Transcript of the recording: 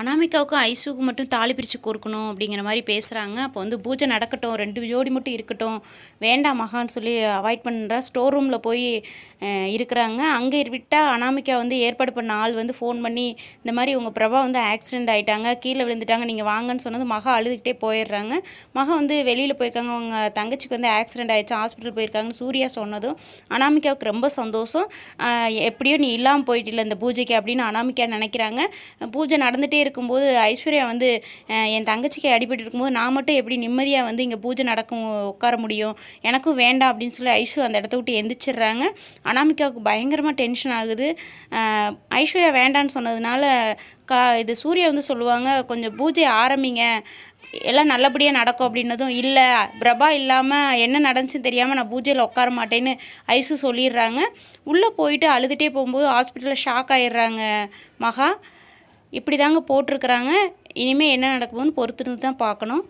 அனாமிகாவுக்கும் ஐசுவுக்கு மட்டும் தாலி பிரித்து கொடுக்கணும் அப்படிங்கிற மாதிரி பேசுகிறாங்க அப்போ வந்து பூஜை நடக்கட்டும் ரெண்டு ஜோடி மட்டும் இருக்கட்டும் வேண்டாம் மகான்னு சொல்லி அவாய்ட் பண்ணுறா ஸ்டோர் ரூமில் போய் இருக்கிறாங்க. அங்கே விட்டால் அனாமிகா வந்து ஏற்பாடு பண்ண ஆள் வந்து ஃபோன் பண்ணி இந்த மாதிரி உங்கள் பிரபா வந்து ஆக்சிடென்ட் ஆகிட்டாங்க கீழே விழுந்துட்டாங்க நீங்கள் வாங்கன்னு சொன்னது மகா அழுதுகிட்டே போயிடுறாங்க. மகா வந்து வெளியில் போயிருக்காங்க அவங்க தங்கச்சிக்கு வந்து ஆக்சிடென்ட் ஆகிடுச்சு ஹாஸ்பிட்டல் போயிருக்காங்கன்னு சூர்யா சொன்னதும் அனாமிகாவுக்கு ரொம்ப சந்தோஷம். எப்படியோ நீ இல்லாமல் போயிட்டில்ல இந்த பூஜைக்கு அப்படின்னு அனாமிகா நினைக்கிறாங்க. பூஜை நடந்துகிட்டே இருக்கும்போது ஐஸ்வர்யா வந்து என் தங்கச்சிக்கு அடிபட்டு இருக்கும்போது நான் மட்டும் எப்படி நிம்மதியாக வந்து இங்கே பூஜை நடக்கும் உட்கார முடியும்? எனக்கும் வேண்டாம் அப்படின்னு சொல்லி ஐஷு அந்த இடத்த விட்டு எந்திரிச்சிடுறாங்க. அனாமிகாவுக்கு பயங்கரமாக டென்ஷன் ஆகுது. ஐஸ்வர்யா வேண்டான்னு சொன்னதுனால கா இது சூர்யா வந்து சொல்லுவாங்க கொஞ்சம் பூஜை ஆரம்பிங்க. எல்லாம் நல்லபடியாக நடக்கும் அப்படின்னதும் இல்லை பிரபா இல்லாமல் என்ன நடந்துச்சுன்னு தெரியாமல் நான் பூஜையில் உட்கார மாட்டேன்னு ஐசு சொல்லிடுறாங்க. உள்ளே போயிட்டு அழுதுகிட்டே போகும்போது ஹாஸ்பிட்டலில் ஷாக் ஆயிடுறாங்க மகா. இப்படி தாங்க போட்டிருக்கிறாங்க. இனிமேல் என்ன நடக்குதுன்னு பொறுத்திருந்து தான் பார்க்கணும்.